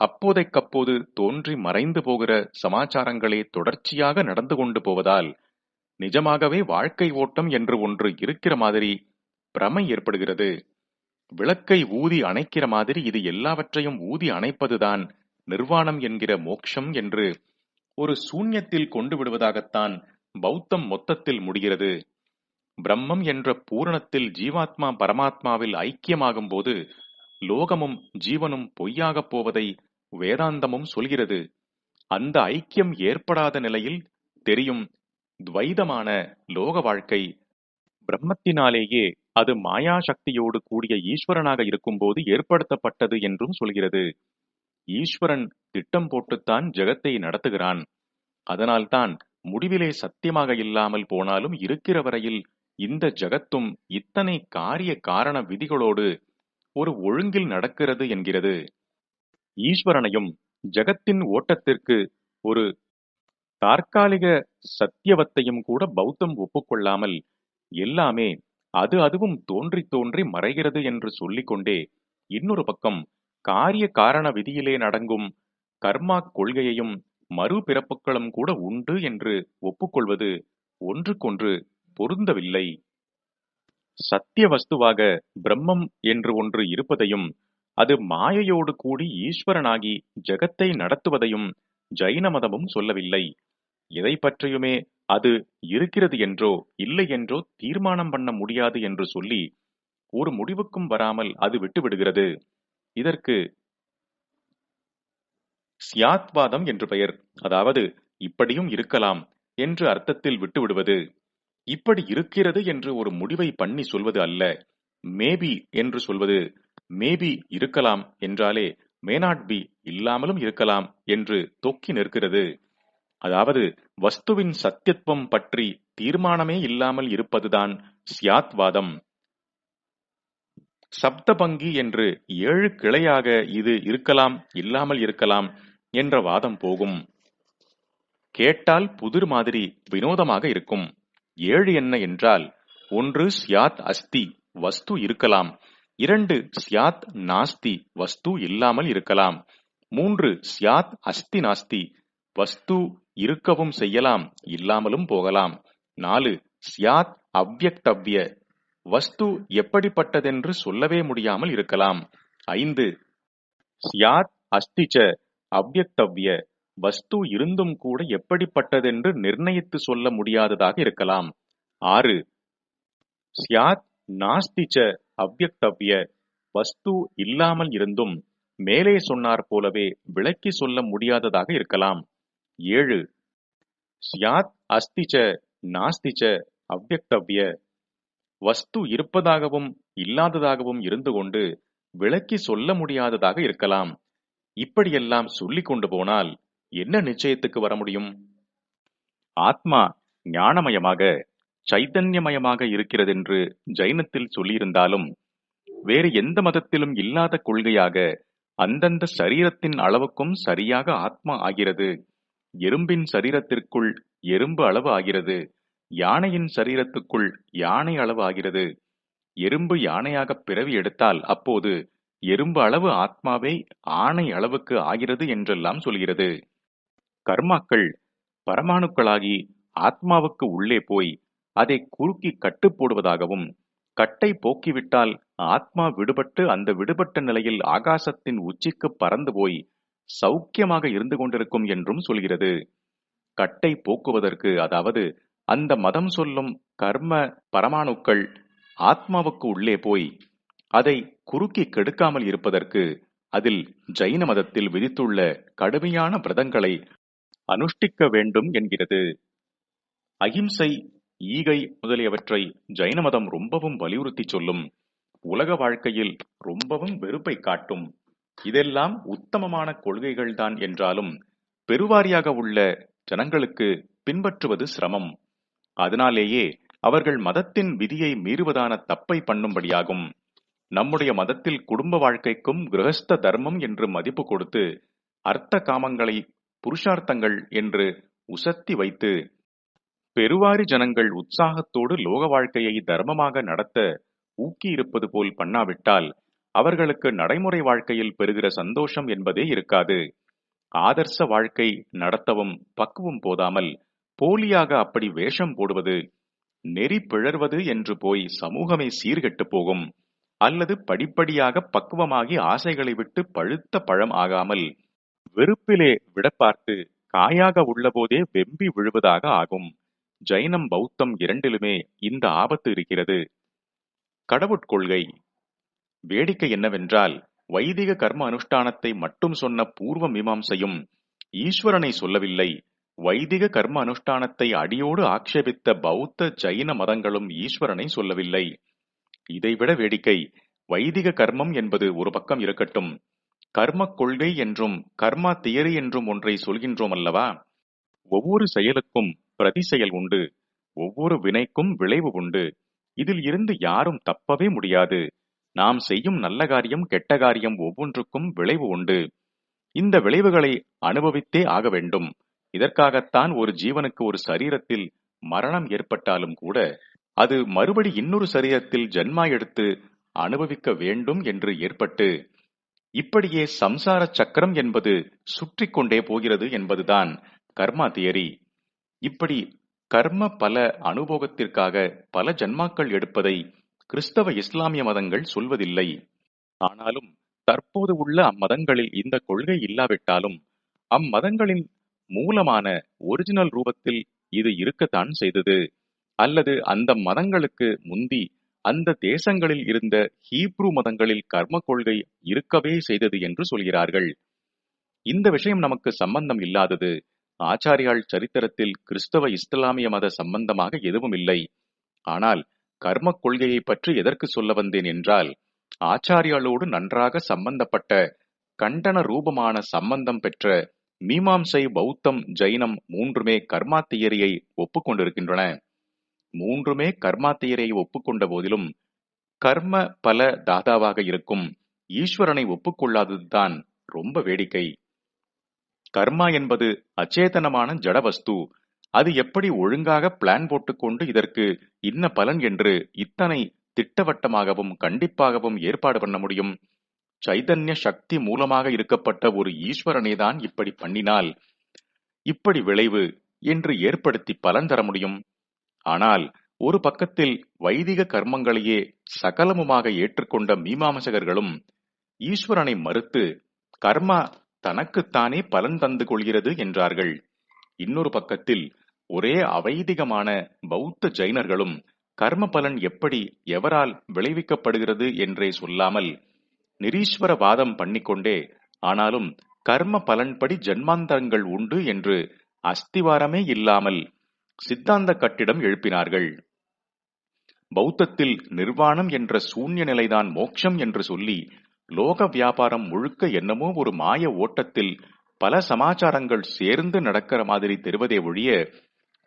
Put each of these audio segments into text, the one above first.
அப்போதைக்கப்போது தோன்றி மறைந்து போகிற சமாச்சாரங்களே தொடர்ச்சியாக நடந்து கொண்டு போவதால் நிஜமாகவே வாழ்க்கை ஓட்டம் என்று ஒன்று இருக்கிற மாதிரி பிரமை ஏற்படுகிறது. விளக்கை ஊதி அணைக்கிற மாதிரி இது எல்லாவற்றையும் ஊதி அணைப்பதுதான் நிர்வாணம் என்கிற மோக்ஷம் என்று ஒரு சூன்யத்தில் கொண்டு விடுவதாகத்தான் பௌத்தம் மொத்தத்தில் முடிகிறது. பிரம்மம் என்ற பூரணத்தில் ஜீவாத்மா பரமாத்மாவில் ஐக்கியமாகும் போது லோகமும் ஜீவனும் பொய்யாகப் போவதை வேதாந்தமும் சொல்கிறது அந்த ஐக்கியம் ஏற்படாத நிலையில் தெரியும் துவைதமான லோக வாழ்க்கை. பிரம்மத்தினாலேயே அது மாயா சக்தியோடு கூடிய ஈஸ்வரனாக இருக்கும்போது ஏற்படுத்தப்பட்டது என்றும் சொல்கிறது. ஈஸ்வரன் திட்டம் போட்டுத்தான் ஜெகத்தை நடத்துகிறான். அதனால்தான் முடிவிலே சத்தியமாக இல்லாமல் போனாலும் இருக்கிற வரையில் இந்த ஜகத்தும் இத்தனை காரிய காரண விதிகளோடு ஒரு ஒழுங்கில் நடக்கிறது என்கிறது. ஈஸ்வரனையும் ஜகத்தின் ஓட்டத்திற்கு ஒரு தற்காலிக சத்தியவத்தையும் கூட பௌத்தம் ஒப்புக்கொள்ளாமல் எல்லாமே அது அதுவும் தோன்றி தோன்றி மறைகிறது என்று சொல்லிக்கொண்டே இன்னொரு பக்கம் காரிய காரண விதியிலே நடங்கும் கர்மா கொள்கையையும் மறுபிறப்புகளும் கூட உண்டு என்று ஒப்புக்கொள்வது ஒன்றுக்கொன்று பொருந்தவில்லை. சத்திய வஸ்துவாக பிரம்மம் என்று ஒன்று இருப்பதையும் அது மாயையோடு கூடி ஈஸ்வரனாகி ஜெகத்தை நடத்துவதையும் ஜைன மதமும் சொல்லவில்லை. எதை பற்றியுமே அது இருக்கிறது என்றோ இல்லை என்றோ தீர்மானம் பண்ண முடியாது என்று சொல்லி ஒரு முடிவுக்கும் வராமல் அது விட்டுவிடுகிறது. இதற்கு சியாத்வாதம் என்று பெயர். அதாவது இப்படியும் இருக்கலாம் என்று அர்த்தத்தில் விட்டுவிடுவது. இப்படி இருக்கிறது என்று ஒரு முடிவை பண்ணி சொல்வது அல்ல. மேபி என்று சொல்வது மேபி இருக்கலாம் என்றாலே மே நாட் பி இல்லாமலும் இருக்கலாம் என்று தொக்கி நிற்கிறது. அதாவது வஸ்துவின் சத்தியத்துவம் பற்றி தீர்மானமே இல்லாமல் இருப்பதுதான் சியாத்வாதம் சப்தபங்கி என்று ஏழு கிளையாக இது இருக்கலாம் இல்லாமல் இருக்கலாம் என்ற வாதம் போகும். கேட்டால் புதிர் மாதிரி வினோதமாக இருக்கும். ஏழு என்ன என்றால் ஒன்று சியாத் அஸ்தி வஸ்து இருக்கலாம். இரண்டு சியாத் நாஸ்தி வஸ்து இல்லாமல் இருக்கலாம். மூன்று சியாத் அஸ்தி நாஸ்தி வஸ்து இருக்கவும் செய்யலாம் இல்லாமலும் போகலாம். நாலு சியாத் அவ்யக்தவ்ய வஸ்து எப்படிப்பட்டதென்று சொல்லவே முடியாமல் இருக்கலாம். ஐந்து சியாத் அஸ்திச்ச அவ்யக்தவ்ய வஸ்து இருந்தும் கூட எப்படிப்பட்டதென்று நிர்ணயித்து சொல்ல முடியாததாக இருக்கலாம். ஆறு சியாத் நாஸ்திச்ச அவ்யக்தவ்ய வஸ்து இல்லாமல் இருந்தும் மேலே சொன்னார் போலவே விளக்கி சொல்ல முடியாததாக இருக்கலாம். ஏழு. சியாத் அஸ்திச்ச நாஸ்திச்ச அவ்யக்தவ்ய வஸ்து இருப்பதாகவும் இல்லாததாகவும் இருந்து கொண்டு விளக்கி சொல்ல முடியாததாக இருக்கலாம். இப்படியெல்லாம் சொல்லிக் கொண்டு போனால் என்ன நிச்சயத்துக்கு வர முடியும்? ஆத்மா ஞானமயமாக சைத்தன்யமயமாக இருக்கிறதென்று ஜைனத்தில் சொல்லியிருந்தாலும் வேறு எந்த மதத்திலும் இல்லாத கொள்கையாக அந்தந்த சரீரத்தின் அளவுக்கும் சரியாக ஆத்மா ஆகிறது. எறும்பின் சரீரத்திற்குள் எறும்பு அளவு ஆகிறது. யானையின் சரீரத்துக்குள் யானை அளவு ஆகிறது. எறும்பு யானையாக பிறவி எடுத்தால் அப்போது எறும்பு அளவு ஆத்மாவே ஆணை அளவுக்கு ஆகிறது என்றெல்லாம் சொல்கிறது. கர்மாக்கள் பரமாணுக்களாகி ஆத்மாவுக்கு உள்ளே போய் அதை குறுக்கி கட்டு போடுவதாகவும் கட்டை போக்கிவிட்டால் ஆத்மா விடுபட்டு அந்த விடுபட்ட நிலையில் ஆகாசத்தின் உச்சிக்கு பறந்து போய் சௌக்கியமாக இருந்து கொண்டிருக்கும் என்றும் சொல்கிறது. கட்டை போக்குவதற்கு அதாவது அந்த மதம் சொல்லும் கர்ம பரமாணுக்கள் ஆத்மாவுக்கு உள்ளே போய் அதை குறுக்கி கெடுக்காமல் இருப்பதற்கு அதில் ஜைன மதத்தில் விதித்துள்ள கடுமையான விரதங்களை அனுஷ்டிக்க வேண்டும் என்கிறது. அகிம்சை ஈகை முதலியவற்றை ஜைன மதம் ரொம்பவும் வலியுறுத்தி சொல்லும். உலக வாழ்க்கையில் ரொம்பவும் வெறுப்பை காட்டும். இதெல்லாம் உத்தமமான கொள்கைகள்தான் என்றாலும் பெருவாரியாக உள்ள ஜனங்களுக்கு பின்பற்றுவது சிரமம். அதனாலேயே அவர்கள் மதத்தின் விதியை மீறுவதான தப்பை பண்ணும்படியாகும். நம்முடைய மதத்தில் குடும்ப வாழ்க்கைக்கும் கிரகஸ்த தர்மம் என்று மதிப்பு கொடுத்து அர்த்த காமங்களை புருஷார்த்தங்கள் என்று உசத்தி வைத்து பெருவாரி ஜனங்கள் உற்சாகத்தோடு லோக வாழ்க்கையை தர்மமாக நடத்த ஊக்கியிருப்பது போல் பண்ணாவிட்டால் அவர்களுக்கு நடைமுறை வாழ்க்கையில் பெறுகிற சந்தோஷம் என்பதே இருக்காது. ஆதர்ச வாழ்க்கை நடத்தவும் பக்குவம் போதாமல் போலியாக அப்படி வேஷம் போடுவது நெறி பிழர்வது என்று போய் சமூகமே சீர்கெட்டு போகும். அல்லது படிப்படியாக பக்குவமாகி ஆசைகளை விட்டு பழுத்த பழம் ஆகாமல் வெறுப்பிலே விடப்பார்த்து காயாக உள்ளபோதே வெம்பி விழுவதாக ஆகும். ஜைனம் பௌத்தம் இரண்டிலுமே இந்த ஆபத்து இருக்கிறது. கடவுட்கொள்கை வேடிக்கை என்னவென்றால் வைதிக கர்ம அனுஷ்டானத்தை மட்டும் சொன்ன பூர்வ மீமாம்சையும் ஈஸ்வரனை சொல்லவில்லை. வைதிக கர்ம அனுஷ்டானத்தை அடியோடு ஆக்ஷேபித்த பௌத்த ஜைன மதங்களும் ஈஸ்வரனை சொல்லவில்லை. இதைவிட வேடிக்கை வைதிக கர்மம் என்பது ஒரு பக்கம் இருக்கட்டும். கர்ம கொள்கை என்றும் கர்மா தியரி என்றும் ஒன்றை சொல்கின்றோம் அல்லவா? ஒவ்வொரு செயலுக்கும் பிரதிசெயல் உண்டு. ஒவ்வொரு வினைக்கும் விளைவு உண்டு. இதில் இருந்து யாரும் தப்பவே முடியாது. நாம் செய்யும் நல்ல காரியம் கெட்ட காரியம் ஒவ்வொன்றுக்கும் விளைவு உண்டு. இந்த விளைவுகளை அனுபவித்தே ஆக வேண்டும். இதற்காகத்தான் ஒரு ஜீவனுக்கு ஒரு சரீரத்தில் மரணம் ஏற்பட்டாலும் கூட அது மறுபடி இன்னொரு சரீரத்தில் ஜன்மா எடுத்து அனுபவிக்க வேண்டும் என்று ஏற்பட்டு இப்படியே சம்சார சக்கரம் என்பது சுற்றி கொண்டே போகிறது என்பதுதான் கர்மா தியரி. இப்படி கர்ம பல அனுபவத்திற்காக பல ஜன்மாக்கள் எடுப்பதை கிறிஸ்தவ இஸ்லாமிய மதங்கள் சொல்வதில்லை. ஆனாலும் தற்போது உள்ள அம்மதங்களில் இந்த கொள்கை இல்லாவிட்டாலும் அம்மதங்களின் மூலமான ஒரிஜினல் ரூபத்தில் இது இருக்கத்தான் செய்தது. அல்லது அந்த மதங்களுக்கு முந்தி அந்த தேசங்களில் இருந்த ஹீப்ரு மதங்களில் கர்ம கொள்கை இருக்கவே செய்தது என்று சொல்கிறார்கள். இந்த விஷயம் நமக்கு சம்பந்தம் இல்லாதது ஆச்சாரியால் சரித்திரத்தில் கிறிஸ்தவ இஸ்லாமிய மத சம்பந்தமாக எதுவும் இல்லை. ஆனால் கர்ம கொள்கையை பற்றி எதற்கு சொல்ல வந்தேன் என்றால் ஆச்சாரியாலோடு நன்றாக சம்பந்தப்பட்ட கண்டன ரூபமான சம்பந்தம் பெற்ற மீமாம்சை பௌத்தம் ஜைனம் மூன்றுமே கர்மா தியரியை ஒப்புக்கொண்டிருக்கின்றன. மூன்றுமே கர்மா தியரியை ஒப்புக்கொண்ட போதிலும் கர்ம பல தாதாவாக இருக்கும். ஈஸ்வரனை ஒப்புக்கொள்ளாததுதான் ரொம்ப வேடிக்கை. கர்மா என்பது அச்சேதனமான ஜடவஸ்து அது எப்படி ஒழுங்காக பிளான் போட்டுக்கொண்டு இதற்கு இன்ன பலன் என்று இத்தனை திட்டவட்டமாகவும் கண்டிப்பாகவும் ஏற்பாடு பண்ண முடியும்? சைதன்ய சக்தி மூலமாக இருக்கப்பட்ட ஒரு ஈஸ்வரனை தான் இப்படி பண்ணினால் இப்படி விளைவு என்று ஏற்படுத்தி பலன் தர முடியும். ஆனால் ஒரு பக்கத்தில் வைதிக கர்மங்களையே சகலமுமாக ஏற்றுக்கொண்ட மீமாம்சகர்களும் ஈஸ்வரனை மறுத்து கர்மா தனக்குத்தானே பலன் தந்து கொள்கிறது என்றார்கள். இன்னொரு பக்கத்தில் ஒரே அவைதிகமான பௌத்த ஜைனர்களும் கர்ம பலன் எப்படி எவரால் விளைவிக்கப்படுகிறது என்றே சொல்லாமல் நிரீஸ்வர வாதம் பண்ணிக்கொண்டே ஆனாலும் கர்ம பலன்படி ஜன்மாந்தரங்கள் உண்டு என்று அஸ்திவாரமே இல்லாமல் சித்தாந்த கட்டிடம் எழுப்பினார்கள். பௌத்தத்தில் நிர்வாணம் என்ற சூன்ய நிலைதான் மோட்சம் என்று சொல்லி லோக வியாபாரம் முழுக்க என்னமோ ஒரு மாய ஓட்டத்தில் பல சமாச்சாரங்கள் சேர்ந்து நடக்கிற மாதிரி தெரிவதே ஒழிய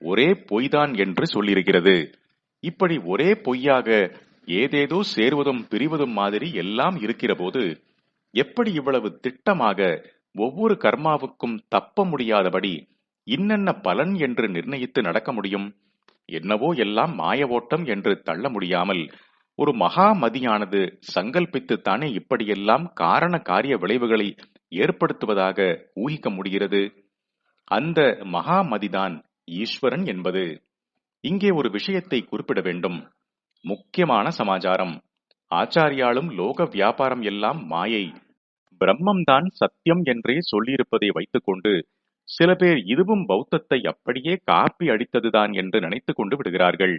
ஒரே பொய்தான் என்று சொல்லியிருக்கிறது. இப்படி ஒரே பொய்யாக ஏதேதோ சேர்வதும் பிரிவதும் மாதிரி எல்லாம் இருக்கிற போது எப்படி இவ்வளவு திட்டமாக ஒவ்வொரு கர்மாவுக்கும் தப்ப முடியாதபடி இன்னென்ன பலன் என்று நிர்ணயித்து நடக்க முடியும்? என்னவோ எல்லாம் மாய ஓட்டம் என்று தள்ள முடியாமல் ஒரு மகாமதியானது சங்கல்பித்துத்தானே இப்படியெல்லாம் காரண காரிய விளைவுகளை ஏற்படுத்துவதாக ஊகிக்க முடிகிறது. அந்த மகாமதிதான் ஈஸ்வரன் என்பது. இங்கே ஒரு விஷயத்தை குறிப்பிட வேண்டும். முக்கியமான சமாச்சாரம். ஆச்சாரியாலும் லோக வியாபாரம் எல்லாம் மாயை. பிரம்மம்தான் சத்தியம் என்றே சொல்லியிருப்பதை வைத்துக்கொண்டு சில பேர் இதுவும் பௌத்தத்தை அப்படியே காப்பி அடித்ததுதான் என்று நினைத்துக் கொண்டு விடுகிறார்கள்.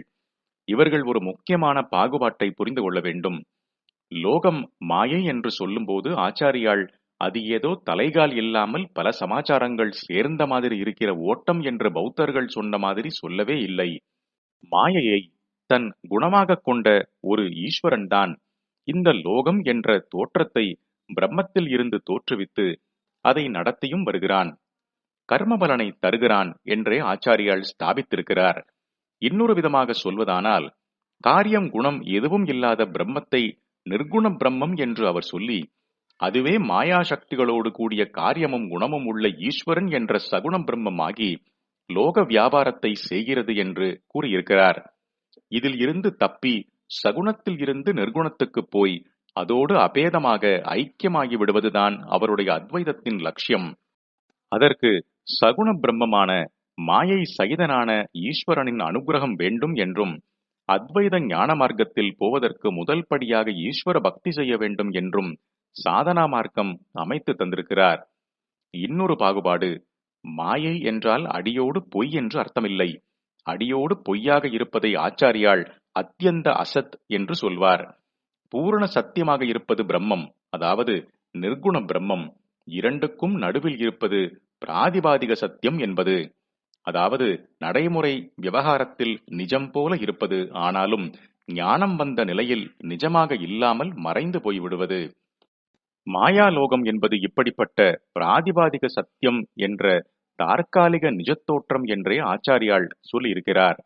இவர்கள் ஒரு முக்கியமான பாகுபாட்டை புரிந்து கொள்ள வேண்டும். லோகம் மாயை என்று சொல்லும்போது ஆச்சாரியால் அது ஏதோ தலைகால் இல்லாமல் பல சமாச்சாரங்கள் சேர்ந்த மாதிரி இருக்கிற ஓட்டம் என்று பௌத்தர்கள் சொன்ன மாதிரி சொல்லவே இல்லை. மாயையை தன் குணமாக கொண்ட ஒரு ஈஸ்வரன் தான். இந்த லோகம் என்ற தோற்றத்தை பிரம்மத்தில் இருந்து தோற்றுவித்து அதை நடத்தியும் வருகிறான். கர்மபலனை தருகிறான் என்றே ஆச்சாரியால் ஸ்தாபித்திருக்கிறார். இன்னொரு விதமாக சொல்வதானால் காரியம் குணம் எதுவும் இல்லாத பிரம்மத்தை நிர்குண பிரம்மம் என்று அவர் சொல்லி அதுவே மாயா சக்திகளோடு கூடிய காரியமும் குணமும் உள்ள ஈஸ்வரன் என்ற சகுண பிரம்மமாகி லோக வியாபாரத்தை செய்கிறது என்று கூறியிருக்கிறார். இதில் இருந்து தப்பி சகுணத்தில் இருந்து நிர்குணத்துக்கு போய் அதோடு அபேதமாக ஐக்கியமாகி விடுவதுதான் அவருடைய அத்வைதத்தின் லட்சியம். அதற்கு சகுண பிரம்மமான மாயை சகிதனான ஈஸ்வரனின் அனுகிரகம் வேண்டும் என்றும் அத்வைத ஞான மார்க்கத்தில் போவதற்கு முதல் படியாக ஈஸ்வர பக்தி செய்ய வேண்டும் என்றும் சாதனா மார்க்கம் அமைத்து தந்திருக்கிறார். இன்னொரு பாகுபாடு மாயை என்றால் அடியோடு பொய் என்று அர்த்தமில்லை. அடியோடு பொய்யாக இருப்பதை ஆச்சாரியால் அத்தியந்த அசத் என்று சொல்வார். பூரண சத்தியமாக இருப்பது பிரம்மம் அதாவது நிர்குண பிரம்மம். இரண்டுக்கும் நடுவில் இருப்பது பிராதிபாதிக சத்தியம் என்பது. அதாவது நடைமுறை விவகாரத்தில் நிஜம் போல இருப்பது ஆனாலும் ஞானம் வந்த நிலையில் நிஜமாக இல்லாமல் மறைந்து போய்விடுவது. மாயாலோகம் என்பது இப்படிப்பட்ட பிராதிபாதிக சத்தியம் என்ற தற்காலிக நிஜத்தோற்றம் என்றே ஆச்சாரியால் சொல்லியிருக்கிறார்